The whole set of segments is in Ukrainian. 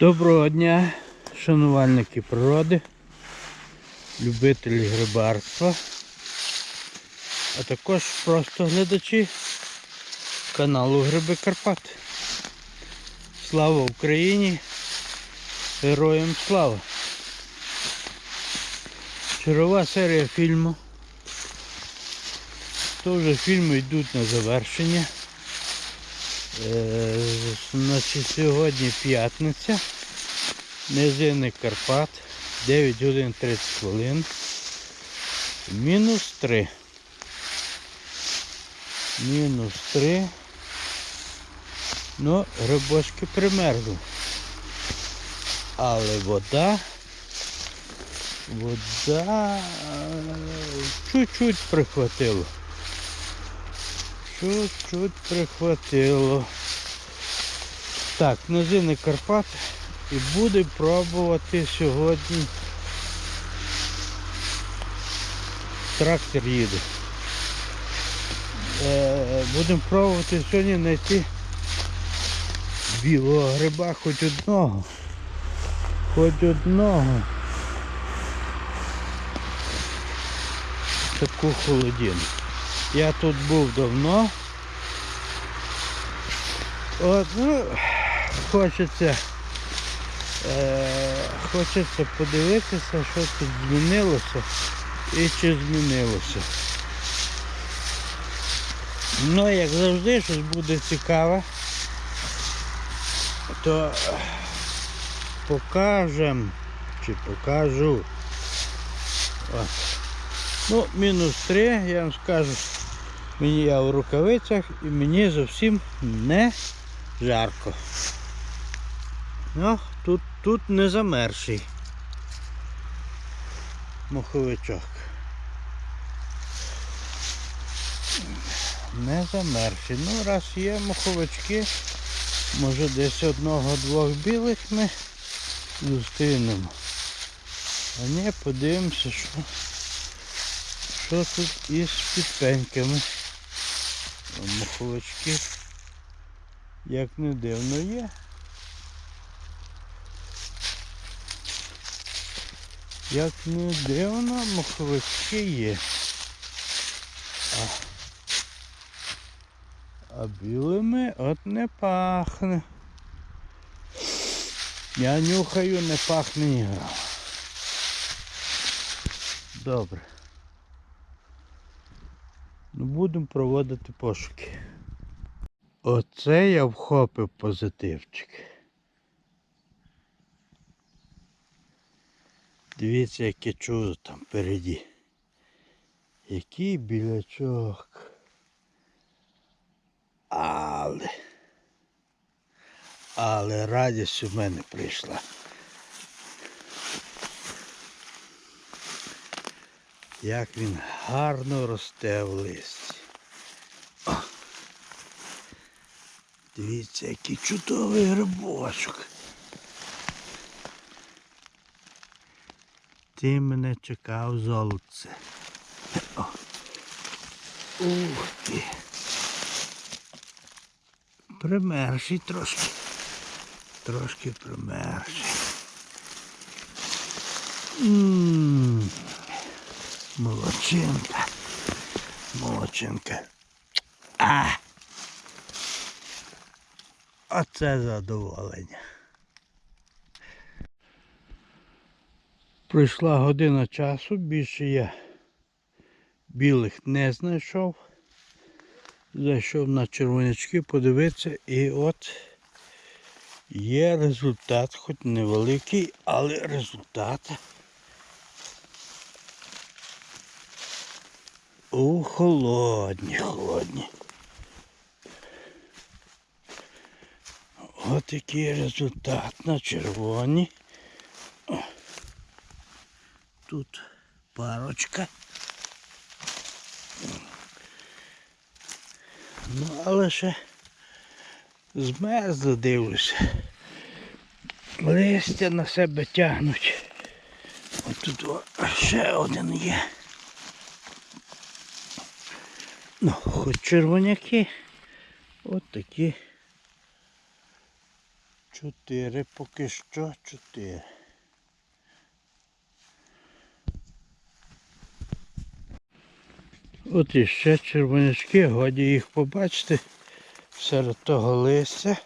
Доброго дня, шанувальники природи, любителі грибарства, а також просто глядачі каналу Гриби Карпат. Слава Україні! Героям слава! Чергова серія фільму. То вже фільми йдуть на завершення. Е, Значить, сьогодні п'ятниця. Низини Карпат. 9 годин 30 хвилин. Мінус 3. Мінус 3. Ну, грибочки примерзли. Але вода. Вода е, чуть-чуть прихватило. Чуть-чуть прихватило. Так, низини Карпат і буде пробувати сьогодні. Трактор їде. Е, будемо пробувати сьогодні знайти білого гриба хоч одного. Хоч одного. Таку холодину. Я тут був давно. От, ну, хочеться, е, хочеться подивитися, що тут змінилося і чи змінилося. Ну, як завжди, щось буде цікаве, то покажем чи покажу. От. Ну, мінус 3, я вам скажу, я в рукавицях і мені зовсім не жарко. Ну, тут, тут не замерший моховичок. Не замерший. Ну, раз є моховички, може десь одного-двох білих ми зустрінемо. А ні, подивимося, що що тут із підпеньками. Маховички, як не дивно є. Як не дивно, маховички є. А, а білими от не пахне. Я нюхаю, не пахне ні. Добре. Будемо проводити пошуки. Оце я вхопив позитивчик. Дивіться, яке чудо там впереді. Який білячок. Але. Але радість у мене прийшла. Як він гарно росте в листі. Дивіться, який чудовий грибочок. Ти мене чекав золотце. Ух ти. Примерший трошки. Трошки примерший. Ммм. Молодчинка. Молодчинка. А! Оце задоволення. Пройшла година часу, більше я білих не знайшов. Зайшов на червонячки подивитися і от є результат, хоч невеликий, але результат. У холодні, холодні. От який результат на червоні. О. Тут парочка. Ну, але ще змерзли дивлюся. Листя на себе тягнуть. От тут ще один є. Ну, хоч червоняки. От такі Чотири, поки що чотири. От іще червонячки, годі їх побачити серед того листя.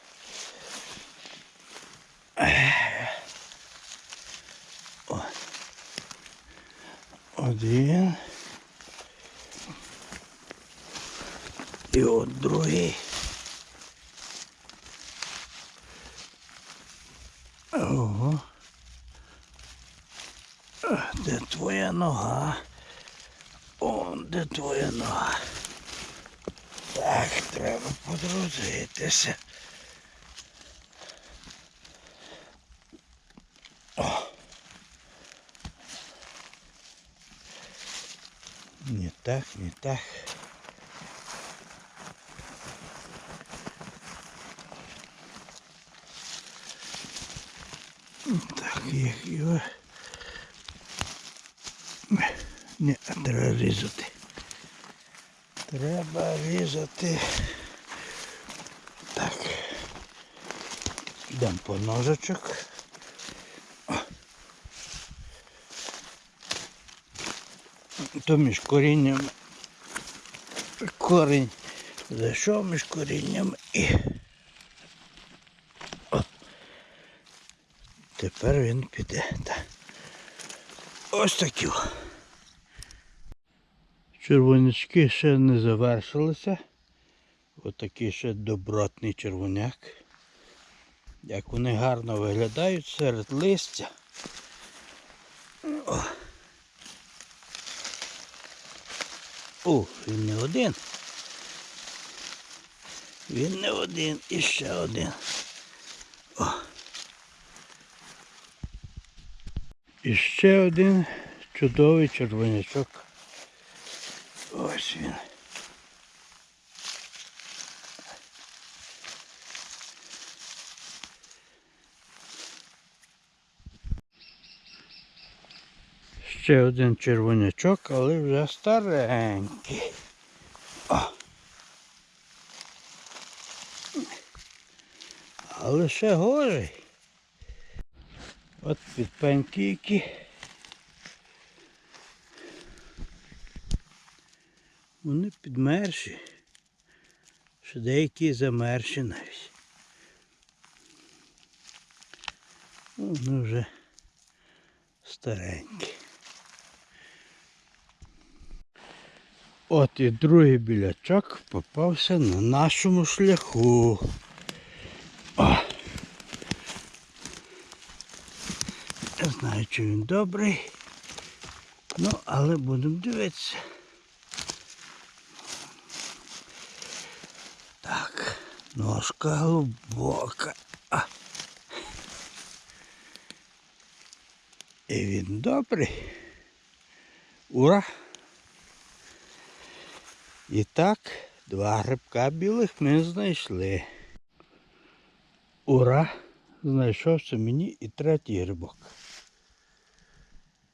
Один. І от другий. Ого. Де твоя нога? О, де твоя нога? Так, треба подрузитися. О. Не так, не. Так, як його. Ні, треба різати. Треба різати. Так. Йдемо по ножичок. То між коріннями. Корінь зайшов між коріннями і. Тепер він піде. Ось такі. Червонячки ще не завершилися. Отакий ще добротний червоняк. Як вони гарно виглядають серед листя. О, О він не один. Він не один і ще один. І ще один чудовий червонячок. Ось він. Ще один червонячок, але вже старенький. О. Але ще гожий. От підпеньки які. Вони підмерші. Що деякі замерші навіть. Ну, Вони вже старенькі. От і другий білячок попався на нашому шляху. О. Я знаю, чи він добрий. Ну, але будемо дивитися. Так, ножка глибока. А. І він добрий. Ура! І так, два грибка білих ми знайшли. Ура! Знайшовся мені і третій грибок.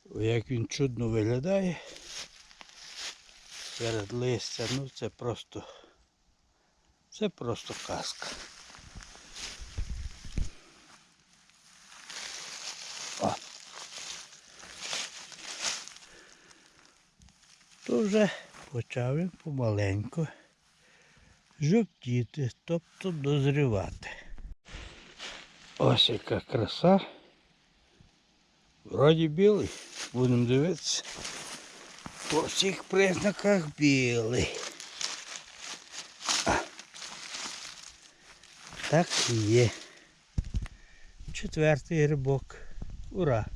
Як він чудно виглядає. Серед листя, ну це просто це просто казка. О. То вже почав він помаленьку жовтіти, тобто дозрівати. Ось яка краса. Вроді білий, будемо дивитися. По всіх признаках білий. Так і є. Четвертий грибок. Ура!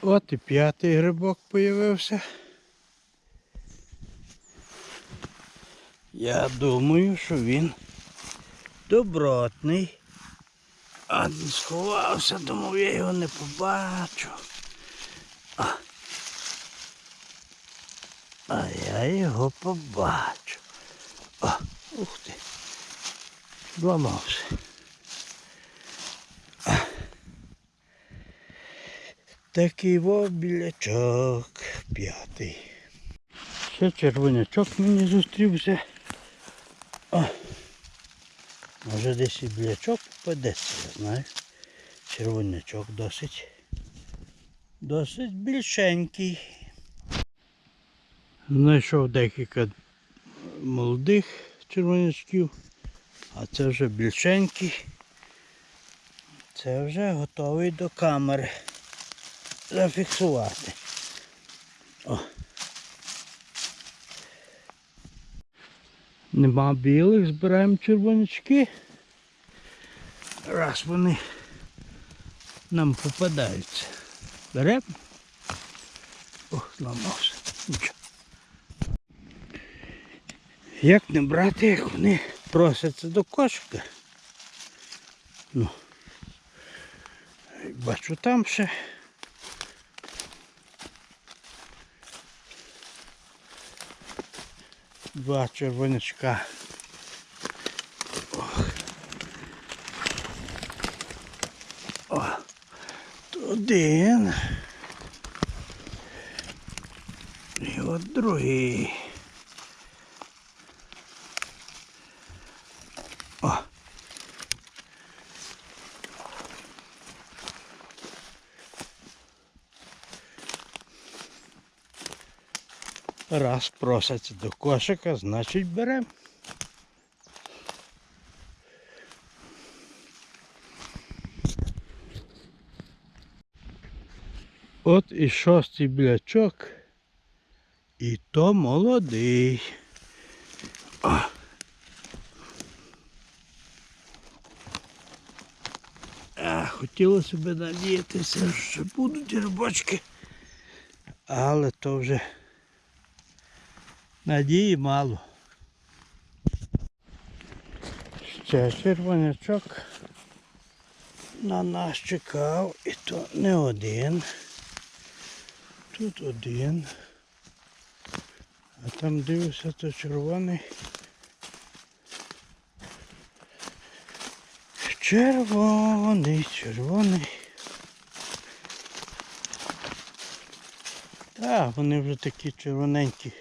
От і п'ятий грибок появився. Я думаю, що він добротний. А він сховався, думав, я його не побачу. А, а я його побачу. О, ух ти. Зламався. Такий во білячок п'ятий. Ще червонячок мені зустрівся. Може десь і білячок попадеться, я знаю. Червонячок досить. Досить більшенький. Знайшов декілька молодих червонячків, а це вже більшенький. Це вже готовий до камери зафіксувати. О. Нема білих, збираємо червонячки. Раз вони нам попадаються. Беремо. Ох, зламався. Нічого. Як не брати, як вони просяться до кошика. Ну. Бачу там ще. Два червонячка. Один. І от другий. Раз просяться до кошика, значить беремо. От і шостий блячок. І то молодий. О. А, хотілося б надіятися, що будуть рибочки. Але то вже надії мало. Ще червонячок на нас чекав і то не один. Тут один. А там дивився, то червоний. Червоний, червоний. Так, вони вже такі червоненькі,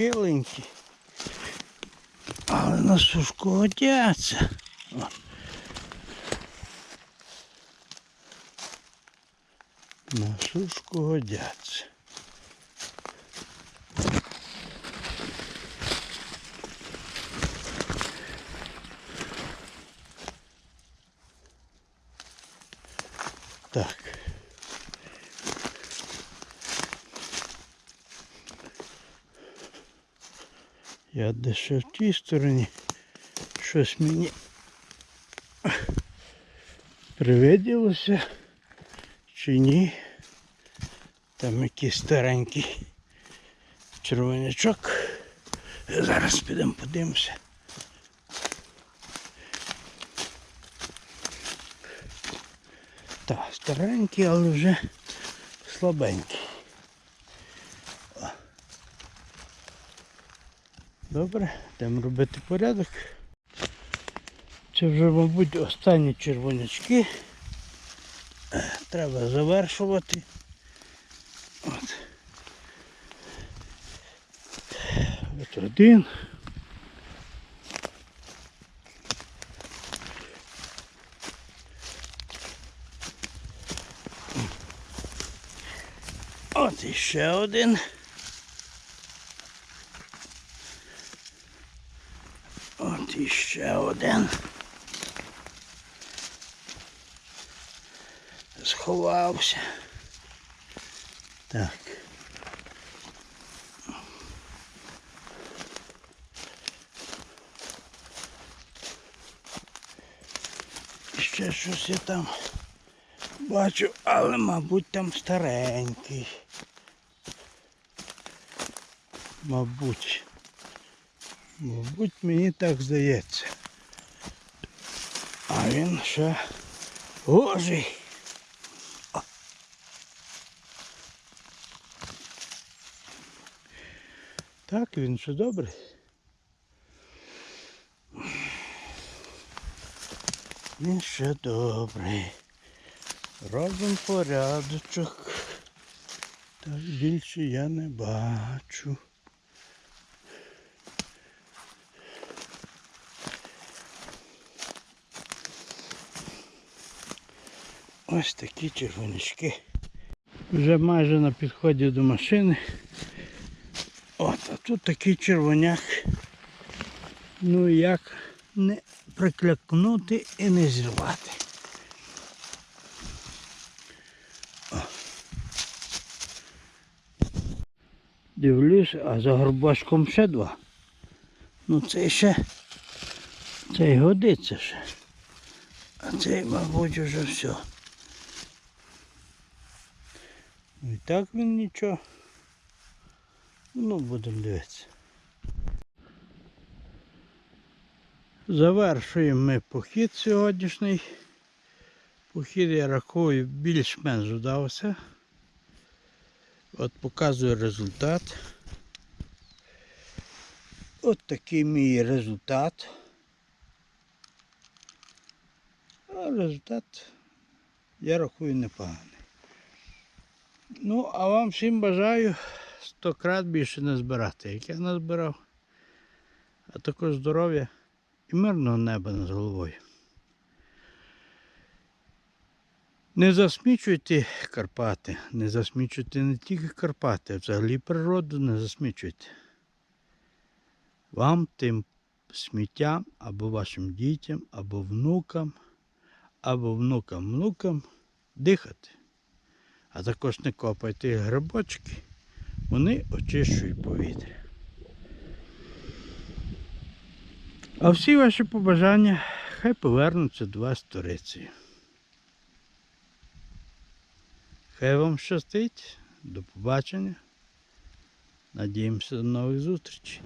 хиленькі. Але на сушку годяться. На сушку годяться. Так. Я дещо в тій стороні. Щось мені привиділося чи ні. Там якийсь старенький червонячок. Зараз підемо подивимося. Так, старенький, але вже слабенький. Добре, йдемо робити порядок. Це вже, мабуть, останні червонячки. Треба завершувати. От. От один. От іще один. От іще один. Сховався. Так. Ще щось я там бачу, але мабуть там старенький. Мабуть. Мабуть, мені так здається. А він ще гожий. Так, він ще добрий. Він ще добрий. Робимо порядочок. Так більше я не бачу. Ось такі червонячки. Вже майже на підході до машини. От, а тут такий червоняк. Ну як не приклякнути і не зірвати. О. Дивлюсь, а за горбачком ще два. Ну цей ще, цей годиться ще. А цей, мабуть, вже все. Ну і так він нічого. Ну, будемо дивитися. Завершуємо ми похід сьогоднішній. Похід, я рахую, більш-менш вдався. От показую результат. От такий мій результат. А результат, я рахую, непоганий. Ну, а вам всім бажаю сто крат більше не збирати, як я назбирав. А також здоров'я і мирного неба над головою. Не засмічуйте Карпати, не засмічуйте не тільки Карпати, а взагалі природу не засмічуйте. Вам тим сміттям або вашим дітям, або внукам, або внукам-внукам дихати. А також не копайте грибочки, вони очищують повітря. А всі ваші побажання хай повернуться до вас сторицею. Хай вам щастить. До побачення. Надіємося до нових зустрічей.